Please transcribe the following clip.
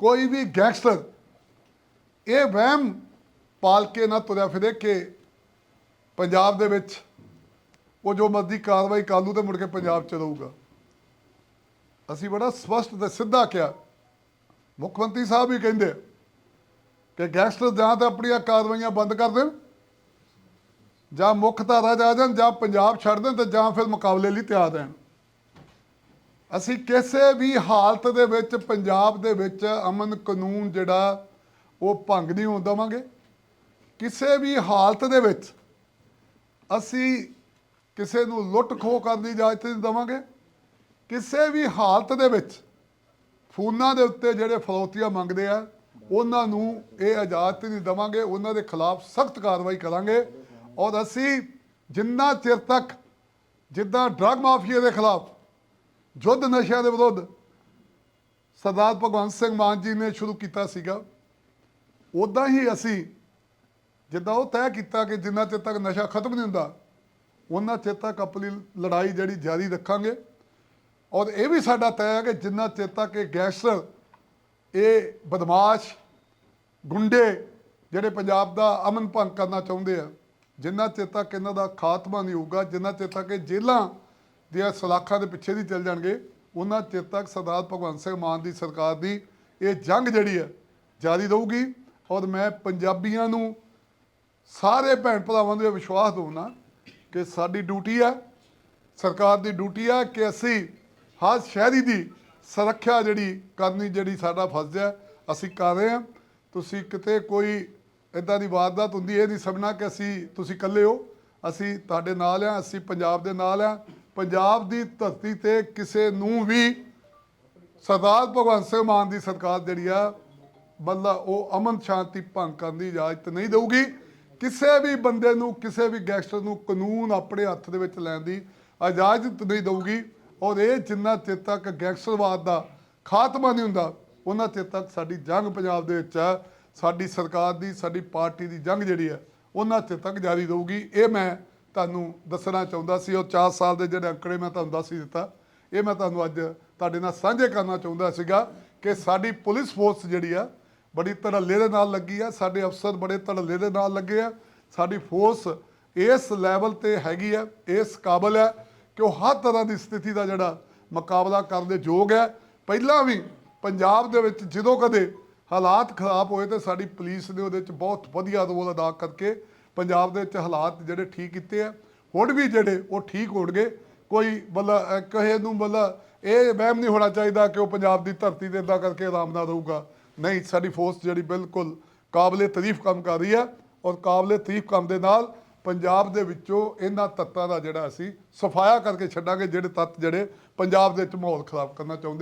ਕੋਈ ਵੀ ਗੈਂਗਸਟਰ, ਇਹ ਵਹਿਮ ਪਾਲ ਕੇ ਨਾ ਤੁਰਿਆ ਫਿਰੇ ਕਿ ਪੰਜਾਬ ਦੇ ਵਿੱਚ ਉਹ ਜੋ ਮਰਜ਼ੀ ਕਾਰਵਾਈ ਕਰ ਲੂ ਤੇ ਮੁੜ ਕੇ ਪੰਜਾਬ ਚ ਰਹੂਗਾ। ਅਸੀਂ ਬੜਾ ਸਪਸ਼ਟ ਤੇ ਸਿੱਧਾ ਕਿਹਾ। ਮੁੱਖ ਮੰਤਰੀ ਸਾਹਿਬ ਵੀ ਕਹਿੰਦੇ ਕਿ ਗੈਂਗਸਟਰ ਜਾਂ ਤਾਂ ਆਪਣੀਆਂ ਕਾਰਵਾਈਆਂ ਬੰਦ ਕਰ ਦੇਣ, ਜਾਂ ਮੁੱਖ ਧਾਰਾ 'ਚ ਜਾਣ, ਜਾਂ ਪੰਜਾਬ ਛੱਡ ਦੇਣ ਤੇ ਜਾਂ ਫਿਰ ਮੁਕਾਬਲੇ ਲਈ ਤਿਆਰ ਰਹਿਣ। ਅਸੀਂ ਕਿਸੇ ਵੀ ਹਾਲਤ ਦੇ ਵਿੱਚ, ਪੰਜਾਬ ਦੇ ਵਿੱਚ ਅਮਨ ਕਾਨੂੰਨ ਜਿਹੜਾ, ਉਹ ਭੰਗ ਨਹੀਂ ਹੋਣ ਦੇਵਾਂਗੇ। ਕਿਸੇ ਵੀ ਹਾਲਤ ਦੇ ਵਿੱਚ ਅਸੀਂ ਕਿਸੇ ਨੂੰ ਲੁੱਟ ਖੋਹ ਕਰਨ ਦੀ ਇਜਾਜ਼ਤ ਨਹੀਂ ਦੇਵਾਂਗੇ। ਕਿਸੇ ਵੀ ਹਾਲਤ ਦੇ ਵਿੱਚ ਫੋਨਾਂ ਦੇ ਉੱਤੇ ਜਿਹੜੇ ਫਰੋਤੀਆਂ ਮੰਗਦੇ ਆ, ਉਹਨਾਂ ਨੂੰ ਇਹ ਇਜਾਜ਼ਤ ਨਹੀਂ ਦੇਵਾਂਗੇ। ਉਹਨਾਂ ਦੇ ਖਿਲਾਫ ਸਖਤ ਕਾਰਵਾਈ ਕਰਾਂਗੇ। ਔਰ ਅਸੀਂ ਜਿੰਨਾ ਚਿਰ ਤੱਕ, ਜਿੱਦਾਂ ਡਰੱਗ ਮਾਫੀਆ ਦੇ ਖਿਲਾਫ ਯੁੱਧ ਨਸ਼ਿਆਂ ਦੇ ਵਿਰੁੱਧ ਸਰਦਾਰ ਭਗਵੰਤ ਸਿੰਘ ਮਾਨ ਜੀ ਨੇ ਸ਼ੁਰੂ ਕੀਤਾ ਸੀਗਾ। ਉਦਾਂ ਹੀ ਅਸੀਂ ਜਿੱਦਾਂ ਉਹ ਤੈਅ ਕੀਤਾ ਕਿ ਜਿੰਨਾ ਚਿਰ ਤੱਕ ਨਸ਼ਾ ਖਤਮ ਨਹੀਂ ਹੁੰਦਾ ਉਹਨਾਂ ਚਿਰ ਤੱਕ ਆਪਣੀ ਲੜਾਈ ਜਿਹੜੀ ਜਾਰੀ ਰੱਖਾਂਗੇ। ਔਰ ਇਹ ਵੀ ਸਾਡਾ ਤੈਅ ਹੈ ਕਿ ਜਿੰਨਾ ਚਿਰ ਤੱਕ ਇਹ ਗੈਂਗਸਟਰ, ਇਹ ਬਦਮਾਸ਼ ਗੁੰਡੇ ਜਿਹੜੇ ਪੰਜਾਬ ਦਾ ਅਮਨ ਭੰਗ ਕਰਨਾ ਚਾਹੁੰਦੇ ਆ, ਜਿੰਨਾ ਚਿਰ ਤੱਕ ਇਹਨਾਂ ਦਾ ਖਾਤਮਾ ਨਹੀਂ ਹੋਊਗਾ, ਜਿੰਨਾ ਚਿਰ ਤੱਕ ਇਹ ਜੇਲ੍ਹਾਂ ਦੀਆਂ ਸਲਾਖਾਂ ਦੇ ਪਿੱਛੇ ਦੀ ਚੱਲ ਜਾਣਗੇ, ਉਹਨਾਂ ਚਿਰ ਤੱਕ ਸਰਦਾਰ ਭਗਵੰਤ ਸਿੰਘ ਮਾਨ ਦੀ ਸਰਕਾਰ ਦੀ ਇਹ ਜੰਗ ਜਿਹੜੀ ਹੈ ਜਾਰੀ ਰਹੂਗੀ। ਔਰ ਮੈਂ ਪੰਜਾਬੀਆਂ ਨੂੰ ਸਾਰੇ ਭੈਣ ਭਰਾਵਾਂ ਨੂੰ ਇਹ ਵਿਸ਼ਵਾਸ ਦਊਨਾ ਕਿ ਸਾਡੀ ਡਿਊਟੀ ਹੈ, ਸਰਕਾਰ ਦੀ ਡਿਊਟੀ ਹੈ ਕਿ ਅਸੀਂ ਹਰ ਸ਼ਹਿਰੀ ਦੀ ਸੁਰੱਖਿਆ ਜਿਹੜੀ ਕਰਨੀ, ਜਿਹੜੀ ਸਾਡਾ ਫਰਜ਼ ਹੈ, ਅਸੀਂ ਕਰ ਰਹੇ ਹਾਂ। ਤੁਸੀਂ ਕਿਤੇ ਕੋਈ ਇਦਾਂ ਦੀ ਵਾਰਦਾਤ ਹੁੰਦੀ, ਇਹ ਨਹੀਂ ਸਮਝਣਾ ਕਿ ਅਸੀਂ, ਤੁਸੀਂ ਇਕੱਲੇ ਹੋ, ਅਸੀਂ ਤੁਹਾਡੇ ਨਾਲ ਆ ਅਸੀਂ ਪੰਜਾਬ ਦੇ ਨਾਲ ਆ ਪੰਜਾਬ ਦੀ ਧਰਤੀ ਤੇ ਕਿਸੇ ਨੂੰ ਵੀ ਸਰਦਾਰ ਭਗਵੰਤ ਸਿੰਘ ਮਾਨ ਦੀ ਸਰਕਾਰ ਜਿਹੜੀ ਆ ਬੰਦਾ ਉਹ ਅਮਨ ਸ਼ਾਂਤੀ ਭੰਗ ਕਰਨ ਦੀ ਇਜਾਜ਼ਤ ਨਹੀਂ ਦੇਊਗੀ। ਕਿਸੇ ਵੀ ਬੰਦੇ ਨੂੰ, ਕਿਸੇ ਵੀ ਗੈਂਗਸਟਰ ਨੂੰ ਕਾਨੂੰਨ ਆਪਣੇ ਹੱਥ ਦੇ ਵਿੱਚ ਲੈਣ ਦੀ ਇਜਾਜ਼ਤ ਨਹੀਂ ਦੇਊਗੀ। ਔਰ ਇਹ ਜਿੰਨਾ ਚਿਰ ਤੱਕ ਗੈਂਗਸਟਰਵਾਦ ਦਾ ਖਾਤਮਾ ਨਹੀਂ ਹੁੰਦਾ, ਉਹਨਾਂ ਚਿਰ ਤੱਕ ਸਾਡੀ ਜੰਗ ਪੰਜਾਬ ਦੇ ਵਿੱਚ ਹੈ ਸਾਡੀ ਸਰਕਾਰ ਦੀ, ਸਾਡੀ ਪਾਰਟੀ ਦੀ ਜੰਗ ਜਿਹੜੀ ਹੈ ਉਹਨਾਂ ਚਿਰ ਤੱਕ ਜਾਰੀ ਰਹੂਗੀ। ਇਹ ਮੈਂ ਤੁਹਾਨੂੰ ਦੱਸਣਾ ਚਾਹੁੰਦਾ ਸੀ, ਉਹ 4 ਸਾਲ ਦੇ ਜਿਹੜੇ ਅੰਕੜੇ ਮੈਂ ਤੁਹਾਨੂੰ ਦੱਸ ਹੀ ਦਿੱਤਾ। ਇਹ ਮੈਂ ਤੁਹਾਨੂੰ ਅੱਜ ਤੁਹਾਡੇ ਨਾਲ ਸਾਂਝੇ ਕਰਨਾ ਚਾਹੁੰਦਾ ਸੀਗਾ ਕਿ ਸਾਡੀ ਪੁਲਿਸ ਫੋਰਸ ਜਿਹੜੀ ਆ, ਬੜੀ ਧੜੱਲੇ ਦੇ ਨਾਲ ਲੱਗੀ ਆ, ਸਾਡੇ ਅਫਸਰ ਬੜੇ ਧੜੱਲੇ ਦੇ ਨਾਲ ਲੱਗੇ ਆ। ਸਾਡੀ ਫੋਰਸ ਇਸ ਲੈਵਲ ਤੇ ਹੈਗੀ ਆ, ਇਸ ਕਾਬਲ ਹੈ ਕਿ ਉਹ ਹਰ ਤਰ੍ਹਾਂ ਦੀ ਸਥਿਤੀ ਦਾ ਜਿਹੜਾ ਮੁਕਾਬਲਾ ਕਰਨ ਦੇ ਯੋਗ ਹੈ ਪਹਿਲਾਂ ਵੀ ਪੰਜਾਬ ਦੇ ਵਿੱਚ ਜਦੋਂ ਕਦੇ ਹਾਲਾਤ ਖਰਾਬ ਹੋਏ ਤੇ ਸਾਡੀ ਪੁਲਿਸ ਨੇ ਉਹਦੇ ਵਿੱਚ ਬਹੁਤ ਵਧੀਆ ਰੋਲ ਅਦਾ ਕਰਕੇ ਪੰਜਾਬ ਦੇ ਵਿੱਚ ਹਾਲਾਤ ਜਿਹੜੇ ਠੀਕ ਕੀਤੇ ਆ, ਹੁਣ ਵੀ ਜਿਹੜੇ ਉਹ ਠੀਕ ਹੋਣਗੇ, ਕੋਈ ਮਤਲਬ ਕਹੇ ਨੂੰ ਮਤਲਬ ਇਹ ਵਹਿਮ ਨਹੀਂ ਹੋਣਾ ਚਾਹੀਦਾ ਕਿ ਉਹ ਪੰਜਾਬ ਦੀ ਧਰਤੀ ਤੇ ਇਦਾਂ ਕਰਕੇ ਆਰਾਮ ਨਾਲ ਰਹੂਗਾ ਨਹੀਂ, ਸਾਡੀ ਫੋਰਸ ਜਿਹੜੀ ਬਿਲਕੁਲ ਕਾਬਲੇ ਤਾਰੀਫ ਕੰਮ ਕਰ ਰਹੀ ਹੈ ਔਰ ਕਾਬਲੇ ਤਾਰੀਫ ਕੰਮ ਦੇ ਨਾਲ ਪੰਜਾਬ ਦੇ ਵਿੱਚੋਂ ਇਹਨਾਂ ਤੱਤਾਂ ਦਾ ਜਿਹੜਾ ਅਸੀਂ ਸਫਾਇਆ ਕਰਕੇ ਛੱਡਾਂਗੇ, ਜਿਹੜੇ ਤੱਤ ਜਿਹੜੇ ਪੰਜਾਬ ਦੇ ਵਿੱਚ ਮਾਹੌਲ ਖਰਾਬ ਕਰਨਾ ਚਾਹੁੰਦੇ